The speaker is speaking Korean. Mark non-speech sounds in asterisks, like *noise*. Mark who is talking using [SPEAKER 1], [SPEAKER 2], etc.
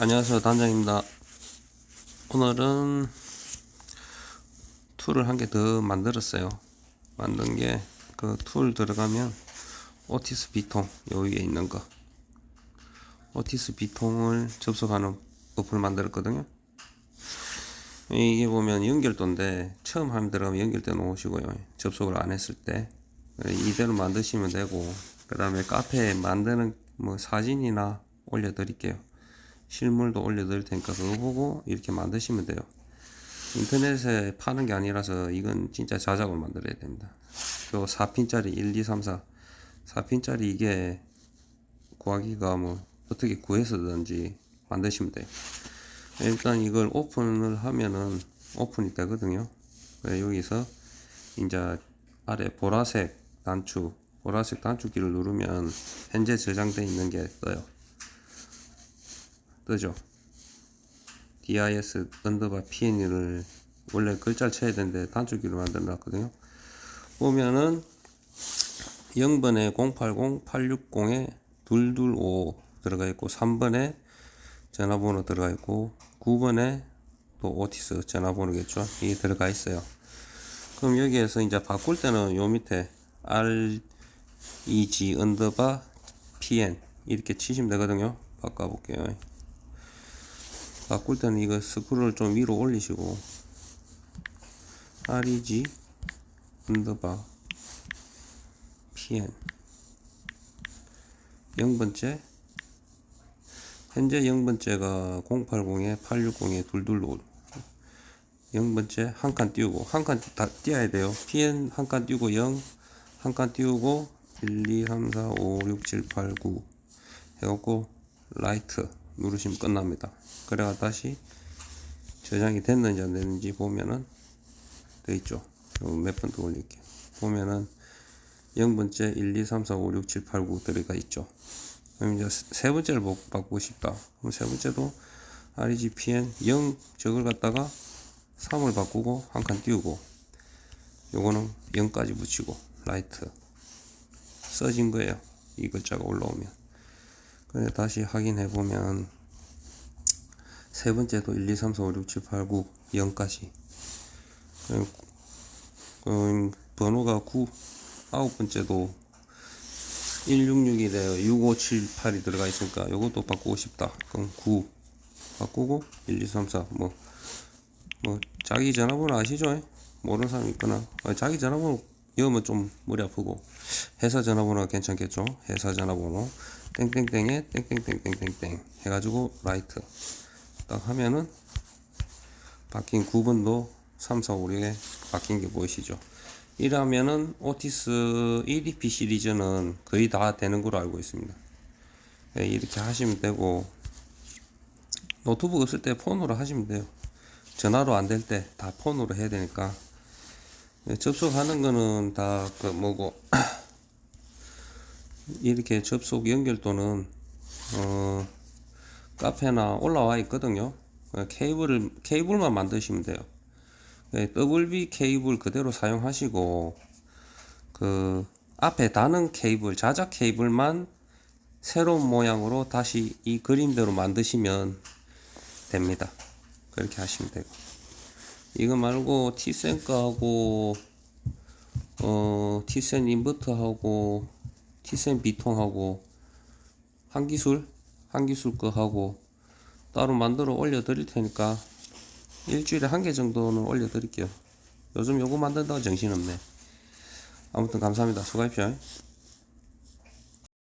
[SPEAKER 1] 안녕하세요. 단장입니다. 오늘은 툴을 한 개 더 만들었어요. 만든 게 그 툴 들어가면 오티스 비통 여기에 있는 거. 오티스 비통을 접속하는 어플 만들었거든요. 이게 보면 연결도인데 처음 하면 들어가면 연결돼 놓으시고요. 접속을 안 했을 때. 이대로 만드시면 되고 그 다음에 카페에 만드는 뭐 사진이나 올려 드릴게요 실물도 올려드릴 테니까 그거 보고 이렇게 만드시면 돼요. 인터넷에 파는 게 아니라서 이건 진짜 자작을 만들어야 됩니다. 요 4핀짜리 1, 2, 3, 4 4핀짜리 이게 구하기가 뭐 어떻게 구해서든지 만드시면 돼요. 일단 이걸 오픈을 하면은 오픈이 되거든요. 여기서 이제 아래 보라색 단축 보라색 단축키를 누르면 현재 저장되어 있는 게 떠요. 뜨죠. dis 언더바 pn을 원래 글자를 쳐야 되는데 단축키로 만들어 놨거든요. 보면은 0번에 080 860에 225 들어가 있고 3번에 전화번호 들어가 있고 9번에 또 오티스 전화번호겠죠. 이게 들어가 있어요. 그럼 여기에서 이제 바꿀 때는 요 밑에 reg 언더바 pn 이렇게 치시면 되거든요. 바꿔볼게요. 바꿀 때는 이거 스크롤 좀 위로 올리시고. Reg 언더바 pn 0번째. 현재 0번째가 080에 860에 225 0번째 한 칸 띄우고 한 칸 다 띄어야 돼요. Pn 한 칸 띄우고 0 한 칸 띄우고 1 2 3 4 5 6 7 8 9 해갖고 라이트 누르시면 끝납니다. 그래가 다시 저장이 됐는지 안 됐는지 보면은 돼 있죠. 몇번 더 올릴게요. 보면은 0번째 1 2 3 4 5 6 7 8 9 들어가 있죠. 그럼 이제 세 번째를 보- 바꾸고 싶다. 그럼 세 번째도 RGPN 0 저걸 갖다가 3을 바꾸고 한 칸 띄우고 요거는 0까지 붙이고 라이트 써진 거예요. 이 글자가 올라오면 근데 다시 확인해 보면 세 번째도 1, 2, 3, 4, 5, 6, 7, 8, 9, 0까지. 음, 번호가 9, 아홉 번째도 1661에 6578이 들어가 있으니까 요것도 바꾸고 싶다. 그럼 9 바꾸고 1, 2, 3, 4, 뭐, 뭐, 자기 전화번호 아시죠? 모르는 사람 있거나. 아, 자기 전화번호 여으면 좀 머리 아프고. 회사 전화번호가 괜찮겠죠? 회사 전화번호. 땡땡땡에 땡땡땡땡땡땡 해가지고 라이트. 딱 하면은 바뀐 9번도 3, 4, 5, 6에 바뀐 게 보이시죠? 이러면은 오티스 EDP 시리즈는 거의 다 되는 걸로 알고 있습니다. 네, 이렇게 하시면 되고 노트북 없을 때 폰으로 하시면 돼요. 전화로 안 될 때 다 폰으로 해야 되니까 네, 접속하는 거는 다 그 뭐고 *clears throat* 이렇게 접속 연결도는 어 카페나 올라와 있거든요. 어, 케이블을 케이블만 만드시면 돼요. 네, WB 케이블 그대로 사용하시고 그 앞에 다는 케이블 자작 케이블만 새로운 모양으로 다시 이 그림대로 만드시면 됩니다. 그렇게 하시면 되고 이거 말고 티센 거하고 어 티센 인버터 하고 티센 비통하고 한기술 한기술 거 하고 따로 만들어 올려 드릴 테니까 일주일에 한 개 정도는 올려 드릴게요. 요즘 요거 만든다고 정신없네. 아무튼 감사합니다. 수고하십시오